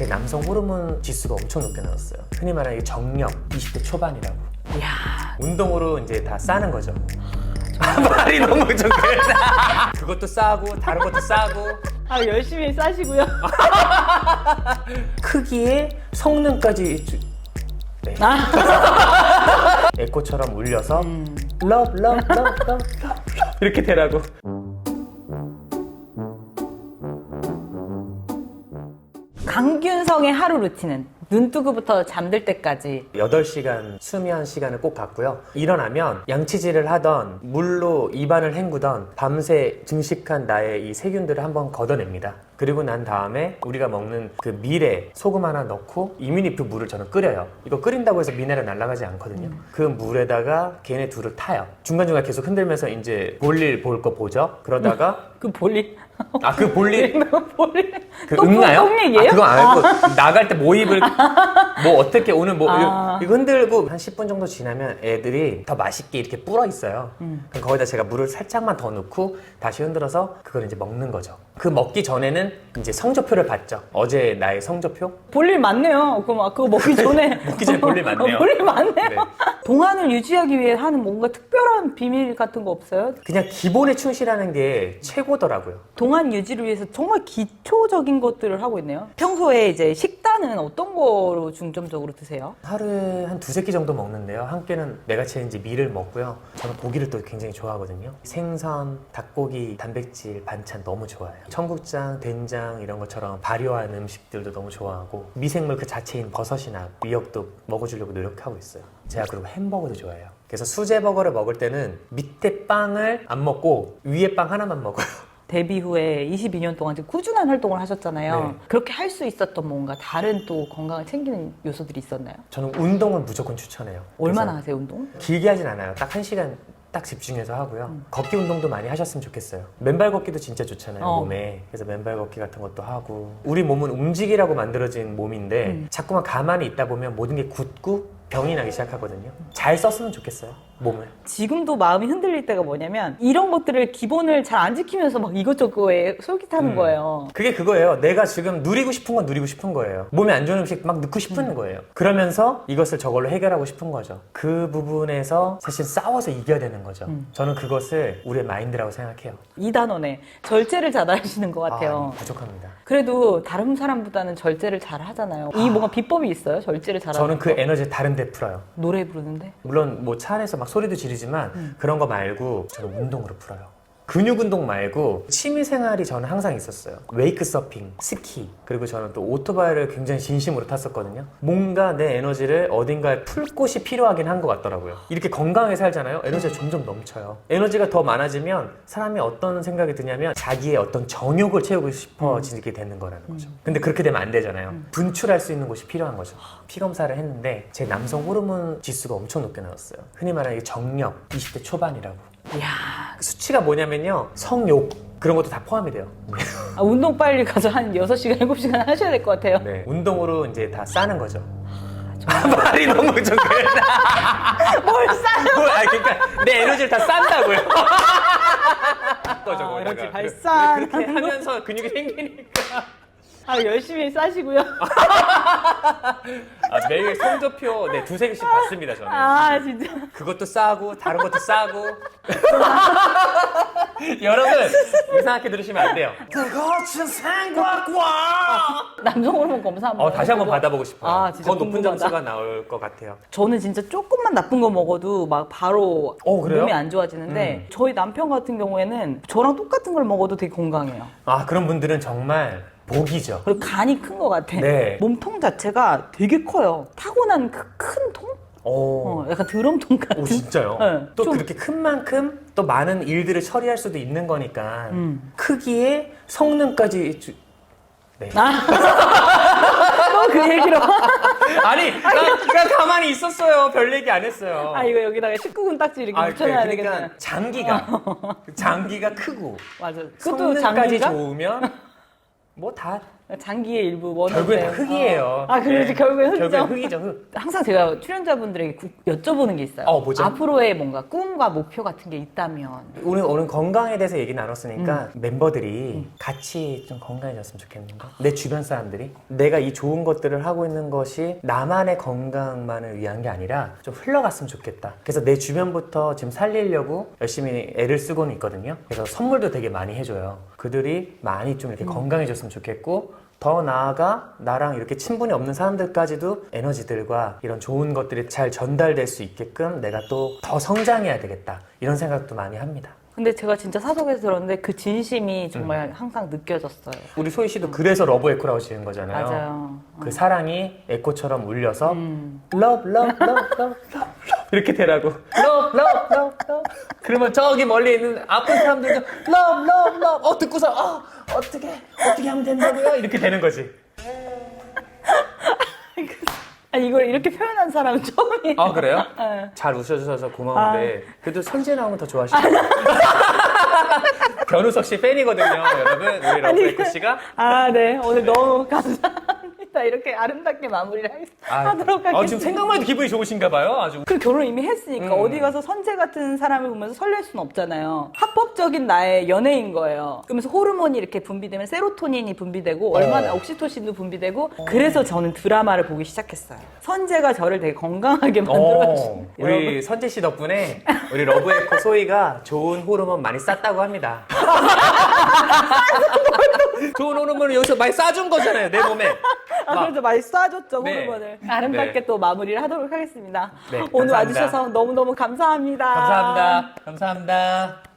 제 남성 호르몬 지수가 엄청 높게 나왔어요. 흔히 말하는 정력 20대 초반이라고. 이야. 운동으로 이제 다 싸는 거죠. 말이 너무 좀 그랬다. 그것도 싸고 다른 것도 싸고 아 열심히 싸시고요. 크기에 성능까지 주- 네. 아. 에코처럼 울려서 love love love love 이렇게 되라고. 강균성의 하루 루틴은 눈 뜨고부터 잠들 때까지 8시간 수면 시간을 꼭 갖고요. 일어나면 양치질을 하던 물로 입안을 헹구던 밤새 증식한 나의 이 세균들을 한번 걷어냅니다. 그리고 난 다음에 우리가 먹는 그 밀에 소금 하나 넣고 이민잎 물을 저는 끓여요. 이거 끓인다고 해서 미네랄 날아가지 않거든요. 그 물에다가 걔네 둘을 타요. 중간중간 계속 흔들면서 이제 볼일 볼 거 보죠. 그러다가 그 볼일 아 그 볼일 볼일 그 똥- 응나요? 똥 얘기예요? 아, 그거 안 알고 나갈 때 모입을 뭐 어떻게 오늘 뭐 아. 이거 흔들고 한 10분 정도 지나면 애들이 더 맛있게 이렇게 불어 있어요. 음. 그럼 거기다 제가 물을 살짝만 더 넣고 다시 흔들어서 그걸 이제 먹는 거죠. 그 먹기 전에는 이제 성적표를 봤죠. 어제 나의 성적표? 볼일 많네요. 그럼 아, 그거 먹기 전에 먹기 전에 볼일 많네요. 어, 볼일 많네요. 네. 동안을 유지하기 위해 하는 뭔가 특별한 비밀 같은 거 없어요? 그냥 기본에 충실하는 게 최고더라고요. 동안 유지를 위해서 정말 기초적인 것들을 하고 있네요. 평소에 이제 식단은 어떤 거로 중점적으로 드세요? 하루에 한 두세 끼 정도 먹는데요. 한 끼는 메가체인지 밀을 먹고요. 저는 고기를 또 굉장히 좋아하거든요. 생선, 닭고기, 단백질, 반찬 너무 좋아해요. 청국장, 된장 이런 것처럼 발효한 음식들도 너무 좋아하고 미생물 그 자체인 버섯이나 미역도 먹어주려고 노력하고 있어요. 제가 그리고 햄버거도 좋아해요. 그래서 수제 버거를 먹을 때는 밑에 빵을 안 먹고 위에 빵 하나만 먹어요. 데뷔 후에 22년 동안 지금 꾸준한 활동을 하셨잖아요. 네. 그렇게 할 수 있었던 뭔가 다른 또 건강을 챙기는 요소들이 있었나요? 저는 운동은 무조건 추천해요. 얼마나 그래서 하세요, 운동? 길게 하진 않아요. 딱 한 시간 딱 집중해서 하고요. 걷기 운동도 많이 하셨으면 좋겠어요. 맨발 걷기도 진짜 좋잖아요, 어. 몸에. 그래서 맨발 걷기 같은 것도 하고. 우리 몸은 움직이라고 만들어진 몸인데 음. 자꾸만 가만히 있다 보면 모든 게 굳고 병이 나기 시작하거든요. 잘 썼으면 좋겠어요, 몸을. 지금도 마음이 흔들릴 때가 뭐냐면 이런 것들을 기본을 잘 안 지키면서 막 이것저것에 솔깃하는 음. 거예요. 그게 그거예요. 내가 지금 누리고 싶은 건 누리고 싶은 거예요. 몸에 안 좋은 음식 막 넣고 싶은 음. 거예요. 그러면서 이것을 저걸로 해결하고 싶은 거죠. 그 부분에서 사실 싸워서 이겨야 되는 거죠. 음. 저는 그것을 우리의 마인드라고 생각해요. 이 단원에 절제를 잘 하시는 것 같아요. 아, 부족합니다. 그래도 다른 사람보다는 절제를 잘 하잖아요. 이 뭔가 비법이 있어요? 절제를 잘 하는 저는 그 거? 에너지를 다른 데 풀어요. 노래 부르는데 물론 뭐 차 안에서 막 소리도 지르지만 음. 그런 거 말고 저는 운동으로 풀어요. 근육 운동 말고 취미 생활이 저는 항상 있었어요. 웨이크 서핑, 스키, 그리고 저는 또 오토바이를 굉장히 진심으로 탔었거든요. 뭔가 내 에너지를 어딘가에 풀 곳이 필요하긴 한 것 같더라고요. 이렇게 건강하게 살잖아요. 에너지가 점점 넘쳐요. 에너지가 더 많아지면 사람이 어떤 생각이 드냐면 자기의 어떤 정욕을 채우고 싶어지게 되는 거라는 거죠. 근데 그렇게 되면 안 되잖아요. 분출할 수 있는 곳이 필요한 거죠. 피 검사를 했는데 제 남성 호르몬 지수가 엄청 높게 나왔어요. 흔히 말하는 정력 20대 초반이라고. 이야 그 수치가 뭐냐면요. 성욕 그런 것도 다 포함이 돼요. 아, 운동 빨리 가서 한 6시간 7시간 하셔야 될 것 같아요. 네. 운동으로 이제 다 싸는 거죠. 말이 너무 좀 그랬다. 뭘 싸요? 뭘, 아 그러니까 내 에너지를 다 싼다고요. 거죠, 아. 에너지 발산. 그렇게 하면서 근육이 생기니까. 아, 열심히 싸시고요. 아, 매일 성적표 네 두세 개씩 받습니다 저는. 아 진짜. 그것도 싸고 다른 것도 싸고. 여러분 이상하게 들으시면 안 돼요. 그것은 생각과. 남성 호르몬 검사 한번. 어 다시 한번 해보고. 받아보고 싶어요. 아, 진짜 더 높은 궁금하다. 점수가 나올 것 같아요. 저는 진짜 조금만 나쁜 거 먹어도 막 바로 어, 그래요? 몸이 안 좋아지는데 저희 남편 같은 경우에는 저랑 똑같은 걸 먹어도 되게 건강해요. 아 그런 분들은 정말 복이죠. 그리고 간이 큰 것 같아. 네. 몸통 자체가 되게 커요. 타고난 그 큰 통? 오. 어, 약간 드럼통 같은. 오 진짜요? 네, 또 좀- 그렇게 큰 만큼 또 많은 일들을 처리할 수도 있는 거니까 음. 크기에 성능까지 주... 네. 아. 또그 얘기로. 아니 나, 나 가만히 있었어요 별 얘기 안 했어요 아, 이거 여기다가 19군 딱지 이렇게 아, 붙여놔야 그래, 되겠네. 그러니까 장기가 장기가 크고 맞아. 그것도 성능까지 장기가? 좋으면 뭐 다 장기의 일부 원어 결국엔 다 흙이에요. 아 그렇지 네. 결국엔 흙이죠. 결국엔 흙이죠. 흙. 항상 제가 출연자분들에게 구- 여쭤보는 게 있어요. 어, 뭐죠? 앞으로의 뭔가 꿈과 목표 같은 게 있다면 오늘 오늘 건강에 대해서 얘기 나눴으니까 음. 멤버들이 같이 좀 건강해졌으면 좋겠는데 내 주변 사람들이 내가 이 좋은 것들을 하고 있는 것이 나만의 건강만을 위한 게 아니라 좀 흘러갔으면 좋겠다. 그래서 내 주변부터 지금 살리려고 열심히 애를 쓰고는 있거든요. 그래서 선물도 되게 많이 해줘요. 그들이 많이 좀 음. 이렇게 건강해졌으면 좋겠고 더 나아가 나랑 이렇게 친분이 없는 사람들까지도 에너지들과 이런 좋은 것들이 잘 전달될 수 있게끔 내가 또 더 성장해야 되겠다 이런 생각도 많이 합니다. 근데 제가 진짜 사석에서 들었는데 그 진심이 음. 정말 항상 느껴졌어요. 우리 소희 씨도 그래서 러브 에코라고 지은 거잖아요. 맞아요. 그 사랑이 에코처럼 울려서 음. love love love love love 이렇게 되라고 love love love love 그러면 저기 멀리 있는 아픈 사람들도 love love love 어 듣고서 어 어떻게 어떻게 하면 된다고요 이렇게 되는 거지. 아니 이걸 이렇게 표현한 사람은 처음이에요. 아 그래요? 네. 잘 웃어주셔서 고마운데 그래도 선재 나오면 더 좋아하시죠? 변우석 씨 팬이거든요, 여러분. 우리 러브 에코 씨가 아, 네. 오늘 너무 감사 합니다. 이렇게 아름답게 마무리를 하겠, 아, 하도록 하겠습니다. 아, 지금 생각만 해도 기분이 좋으신가 봐요, 아주. 그 결혼 이미 했으니까 음. 어디 가서 선재 같은 사람을 보면서 설렐 수는 없잖아요. 합법적인 나의 연애인 거예요. 그러면서 호르몬이 이렇게 분비되면 세로토닌이 분비되고 얼마나 어. 옥시토신도 분비되고 그래서 저는 드라마를 보기 시작했어요. 선재가 저를 되게 건강하게 만들어주신 어, 우리 선재 씨 덕분에 우리 러브 에코 소희가 좋은 호르몬 많이 쌌다고 합니다. 좋은 호르몬을 여기서 많이 싸준 거잖아요, 내 몸에. 아, 막. 그래서 많이 쏴줬죠, 네. 호르몬을. 아름답게 네. 또 마무리를 하도록 하겠습니다. 네, 오늘 감사합니다. 와주셔서 너무너무 감사합니다. 감사합니다. 감사합니다.